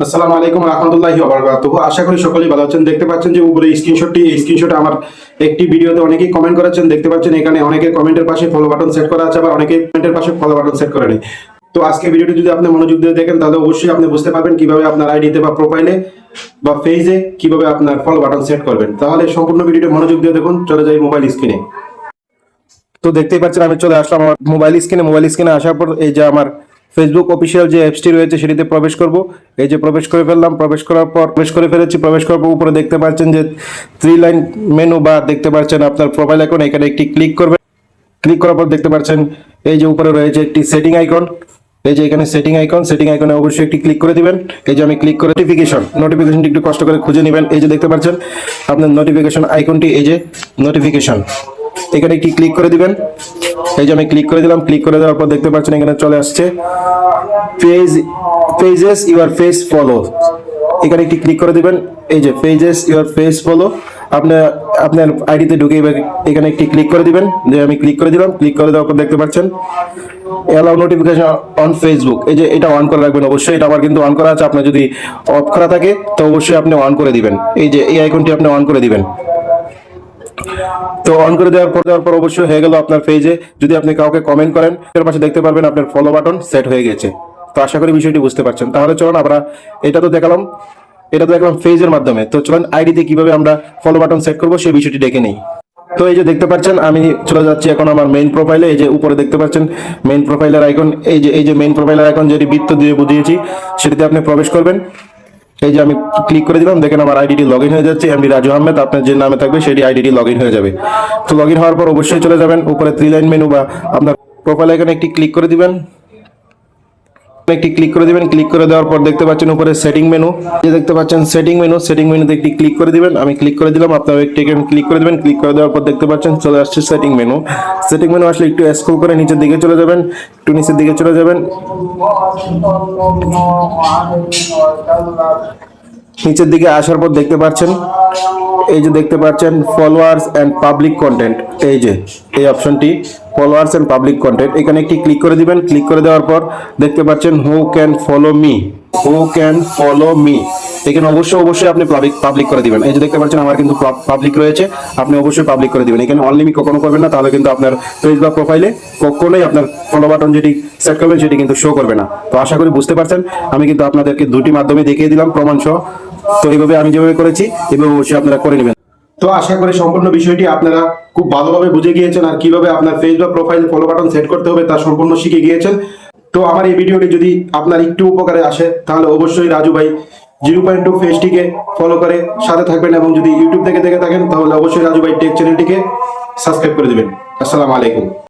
আসসালামু আলাইকুম রহমতুল্লাহি ওবারাকাতুহু আশা করি সকলেই ভালো আছেন। দেখতে পাচ্ছেন যে উপরে স্ক্রিনশটটি এই স্ক্রিনশটে আমার একটি ভিডিওতে অনেকেই কমেন্ট করেছেন। দেখতে পাচ্ছেন এখানে অনেকের কমেন্টের পাশে ফলো বাটন সেট করা আছে, আবার অনেকে কমেন্টের পাশে ফলো বাটন সেট করে নেই। তো আজকে ভিডিওটি যদি আপনি মনোযোগ দিয়ে দেখেন, তাহলে অবশ্যই আপনি বুঝতে পারবেন কীভাবে আপনার আইডিতে বা প্রোফাইলে বা পেজে কীভাবে আপনার ফলো বাটন সেট করবেন। তাহলে সম্পূর্ণ ভিডিওটি মনোযোগ দিয়ে দেখুন। চলে যাই মোবাইল স্ক্রিনে তো দেখতেই পাচ্ছেন, আমি চলে আসলাম আমার মোবাইল স্ক্রিনে মোবাইল স্ক্রিনে আসার পর এই যে আমার ফেসবুক অফিসিয়াল যে অ্যাপসটি রয়েছে সেটিতে প্রবেশ করব। এই যে প্রবেশ করে ফেললাম, প্রবেশ করার পর, প্রবেশ করে ফেলেছি, প্রবেশ করার পর উপরে দেখতে পাচ্ছেন যে থ্রি লাইন মেনু বা দেখতে পাচ্ছেন আপনার প্রোফাইল আইকন এখানে একটি ক্লিক করবেন ক্লিক করার পর দেখতে পাচ্ছেন এই যে উপরে রয়েছে একটি সেটিং আইকন এই যে এখানে সেটিং আইকন সেটিং আইকনে অবশ্যই একটি ক্লিক করে দিবেন। এই যে আমি ক্লিক করে নোটিফিকেশন নোটিফিকেশনটি একটু কষ্ট করে খুঁজে নেবেন। এই যে দেখতে পাচ্ছেন, আপনার নোটিফিকেশন আইকনটি এই যে নোটিফিকেশন এখানে একটি ক্লিক করে দিবেন? এই যে আমি ক্লিক করে দিলাম ক্লিক করে দেওয়ার পর দেখতে পাচ্ছেন এখানে চলে আসছে। Page pages your face follow এখানে একটি ক্লিক করে দিবেন। এই যে পেজেস ইউর ফেস ফলো আপনার আপনার আইডিতে ঢুকে এখানে একটি ক্লিক করে দিবেন। যে আমি ক্লিক করে দিলাম ক্লিক করে দেওয়ার পর দেখতে পাচ্ছেন অ্যালাউ নোটিফিকেশন অন ফেসবুক এই যে এটা অন করে রাখবেন, অবশ্যই এটা আমার কিন্তু অন করা আছে। আপনার যদি অফ করা থাকে, তো অবশ্যই আপনি অন করে দিবেন। এই যে এই আইকনটি আপনি অন করে দিবেন। তো অন করে দেওয়ার পর দেওয়ার পর অবশ্যই হয়ে গেল আপনার পেজে যদি আপনি কাউকে কমেন্ট করেন, এর পাশে দেখতে পারবেন আপনার ফলো বাটন সেট হয়ে গেছে। তো আশা করি বিষয়টি বুঝতে পারছেন। তাহলে চলুন আমরা এটা তো দেখালাম। এটা তো দেখলাম ফেজের মাধ্যমে। তো চলুন আইডিতে কীভাবে আমরা ফলো বাটন সেট করব সেই বিষয়টি ডেকে নেই। তো এই যে দেখতে পাচ্ছেন, আমি চলে যাচ্ছি এখন আমার মেইন প্রোফাইলে এই যে উপরে দেখতে পাচ্ছেন মেইন প্রোফাইলের আইকন এই যে এই যে মেইন প্রোফাইলের আইকন যেটি বৃত্ত দিয়ে বুঝিয়েছি, সেটিতে আপনি প্রবেশ করবেন। এই যে আমি ক্লিক করে দিলাম, দেখেন আমার আইডিটি লগ হয়ে যাচ্ছে এমডি রাজু আহমেদ, আপনার যে নামে থাকবে সেটি আইডিটি লগ হয়ে যাবে। তো লগ হওয়ার পর অবশ্যই চলে যাবেন, উপরে থ্রি লাইন মেনু বা আপনার প্রোফাইল এখানে একটি ক্লিক করে দিবেন। একটি ক্লিক করে দিবেন ক্লিক করে দেওয়ার পর দেখতে পাচ্ছেন উপরে সেটিং মেনু যে দেখতে পাচ্ছেন সেটিং মেনু সেটিং মেনুতে একটি ক্লিক করে দিবেন, আমি ক্লিক করে দিলাম, আপনারা একটি এখানে ক্লিক করে দিবেন ক্লিক করে দেওয়ার পর দেখতে পাচ্ছেন চলে আসছে সেটিং মেনু সেটিং মেনু আসলে একটু স্ক্রল করে নিচের দিকে চলে যাবেন, একটু নিচের দিকে চলে যাবেন। নিচের দিকে আসার পর দেখতে পাচ্ছেন এই যে দেখতে পাচ্ছেন ফলোয়ার্স অ্যান্ড পাবলিক কন্টেন্ট এই যে, এই অপশনটি ফলোয়ার্স অ্যান্ড পাবলিক কন্টেন্ট এখানে একটি ক্লিক করে দিবেন। ক্লিক করে দেওয়ার পর দেখতে পাচ্ছেন who can follow me who can follow me এখানে অবশ্যই অবশ্যই আপনি পাবলিক পাবলিক করে দিবেন। এই যে দেখতে পাচ্ছেন, আমার কিন্তু পাবলিক রয়েছে। আপনি অবশ্যই পাবলিক করে দিবেন। এখানে অনলিমিট কখনো করবেন না, তাহলে কিন্তু আপনার বা প্রোফাইলে কখনোই আপনার ফলো বাটন যেটি সেট করবেন, সেটি কিন্তু শো করবে না। তো আশা করি বুঝতে পারছেন। আমি কিন্তু আপনাদেরকে দুটি মাধ্যমে দেখিয়ে দিলাম, প্রমাণ সহ। তো এইভাবে আমি যেভাবে করেছি এভাবে অবশ্যই আপনারা করে নেবেন। তো আশা করি সম্পূর্ণ বিষয়টি আপনারা খুব ভালোভাবে বুঝে গিয়েছেন আর কীভাবে আপনার ফেস বা প্রোফাইল ফলো বাটন সেট করতে হবে তা সম্পূর্ণ শিখে গিয়েছেন। তো আমার এই ভিডিওটি যদি আপনার একটু উপকারে আসে, তাহলে অবশ্যই রাজু ভাই জিরো পয়েন্ট টু ফেসটিকে ফলো করে সাথে থাকবেন এবং যদি ইউটিউব থেকে দেখে থাকেন, তাহলে অবশ্যই রাজু ভাই টেক চ্যানেলটিকে সাবস্ক্রাইব করে দেবেন। আসসালামু আলাইকুম।